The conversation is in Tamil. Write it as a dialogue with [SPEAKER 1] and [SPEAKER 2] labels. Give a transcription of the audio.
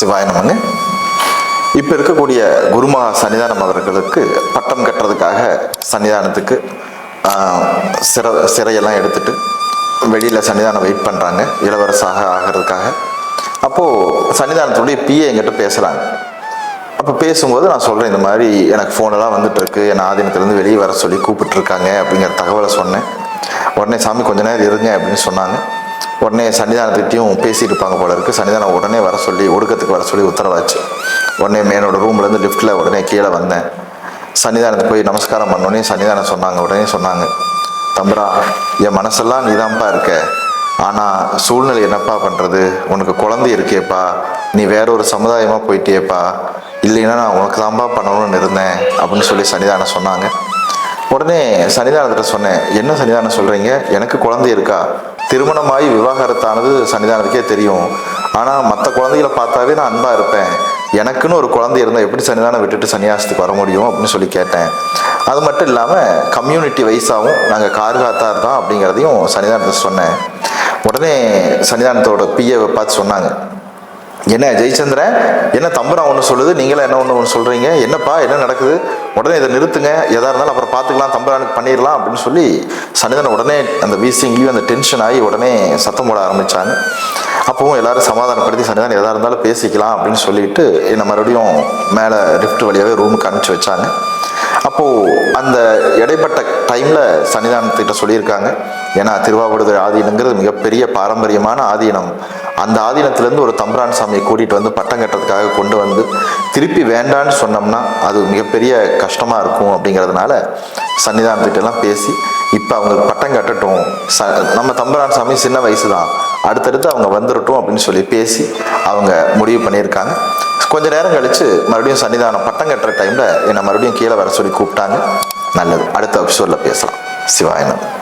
[SPEAKER 1] சிவாய நமங்க. இப்போ இருக்கக்கூடிய குருமா சன்னிதானம் அவர்களுக்கு பட்டம் கட்டுறதுக்காக சன்னிதானத்துக்கு சிற சிறையெல்லாம் எடுத்துட்டு வெளியில் சன்னிதானம் வெயிட் பண்ணுறாங்க இளவரசாக ஆகிறதுக்காக. அப்போது சன்னிதானத்துடைய பிஏ என்கிட்ட பேசுகிறாங்க அப்போ பேசும்போது நான் சொல்கிறேன் இந்த மாதிரி எனக்கு ஃபோனெல்லாம் வந்துட்டுருக்கு. என் ஆதீனத்துலேருந்து வெளியே வர சொல்லி கூப்பிட்டுருக்காங்க அப்படிங்கிற தகவலை சொன்னேன். உடனே சாமி கொஞ்ச நேரம் இருங்க அப்படின்னு சொன்னாங்க. உடனே சன்னிதானத்துக்கிட்டையும் பேசியிருப்பாங்க போல இருக்குது சன்னிதானம் உடனே வர சொல்லி ஒடுக்கத்துக்கு வர சொல்லி உத்தரவாச்சு. உடனே மேனோட ரூம்லேருந்து லிஃப்ட்டில் உடனே கீழே வந்தேன். சன்னிதானத்துக்கு போய் நமஸ்காரம் பண்ணோன்னே சன்னிதானம் சொன்னாங்க. உடனே சொன்னாங்க தம்பரா என் மனசெல்லாம் நீதான்ப்பா இருக்க. ஆனால் சூழ்நிலை என்னப்பா பண்ணுறது உனக்கு குழந்தை இருக்கேப்பா. நீ வேற ஒரு சமுதாயமாக போயிட்டேப்பா இல்லைன்னா நான் உனக்கு தான்ப்பா பண்ணணும்னு இருந்தேன். அப்படின்னு சொல்லி சன்னிதானம் சொன்னாங்க. உடனே சன்னிதானத்தில் சொன்னேன் என்ன சன்னிதானம் சொல்கிறீங்க எனக்கு குழந்தை இருக்கா? திருமணமாகி விவாகரத்தானது சன்னிதானத்துக்கே தெரியும். ஆனால் மற்ற குழந்தைகளை பார்த்தாவே நான் அன்பாக இருப்பேன். எனக்குன்னு ஒரு குழந்தை இருந்தால் எப்படி சன்னிதானம் விட்டுட்டு சன்னியாசத்துக்கு வர முடியும் அப்படின்னு சொல்லி கேட்டேன். அது மட்டும் இல்லாமல் கம்யூனிட்டி வைஸாகவும் நாங்கள் கார்காத்தார் தான் அப்படிங்கிறதையும் சன்னிதானத்தை சொன்னேன். உடனே சன்னிதானத்தோட பிஏவை பார்த்து சொன்னாங்க. என்ன ஜெயச்சந்திரன் என்ன தம்புரா ஒன்று சொல்லுது? நீங்களே என்ன ஒன்று ஒன்று சொல்கிறீங்க என்னப்பா என்ன நடக்குது? உடனே இதை நிறுத்துங்க. எதாக இருந்தாலும் அப்புறம் பார்த்துக்கலாம் தம்புரானுக்கு பண்ணிடலாம் அப்படின்னு சொல்லி சன்னிதானம் உடனே அந்த வீசிங்லேயும் அந்த டென்ஷன் ஆகி உடனே சத்தம் போட ஆரம்பித்தாங்க அப்பவும் எல்லாரும் சமாதானப்படுத்தி சன்னிதானம் எதாக இருந்தாலும் பேசிக்கலாம் அப்படின்னு சொல்லிட்டு என்னை மறுபடியும் மேலே லிஃப்ட் வழியாகவே ரூமுக்கு அனுப்பிச்சி வச்சாங்க. அப்போது அந்த இடைப்பட்ட டைமில் சன்னிதானத்திட்ட சொல்லியிருக்காங்க. ஏன்னா திருவாவடுதுறை ஆதீனங்கிறது மிகப்பெரிய பாரம்பரியமான ஆதீனம். அந்த ஆதீனத்திலேருந்து ஒரு தம்பரான் சாமியை கூட்டிகிட்டு வந்து பட்டம் கட்டுறதுக்காக கொண்டு வந்து திருப்பி வேண்டான்னு சொன்னோம்னா அது மிகப்பெரிய கஷ்டமாக இருக்கும் அப்படிங்கிறதுனால சன்னிதானத்திட்டலாம் பேசி இப்போ அவங்களுக்கு பட்டம் கட்டட்டும். ச நம்ம தம்பரான் சாமி சின்ன வயசு தான் அடுத்தடுத்து அவங்க வந்துடட்டும் அப்படின்னு சொல்லி பேசி அவங்க முடிவு பண்ணியிருக்காங்க. கொஞ்ச நேரம் கழிச்சு மறுபடியும் சன்னிதானம் பட்டம் கட்டுற டைமில் என்னை மறுபடியும் கீழே வர சொல்லி கூப்பிட்டாங்க. நல்லது. அடுத்த எபிசோடில் பேசலாம். சிவாயனம்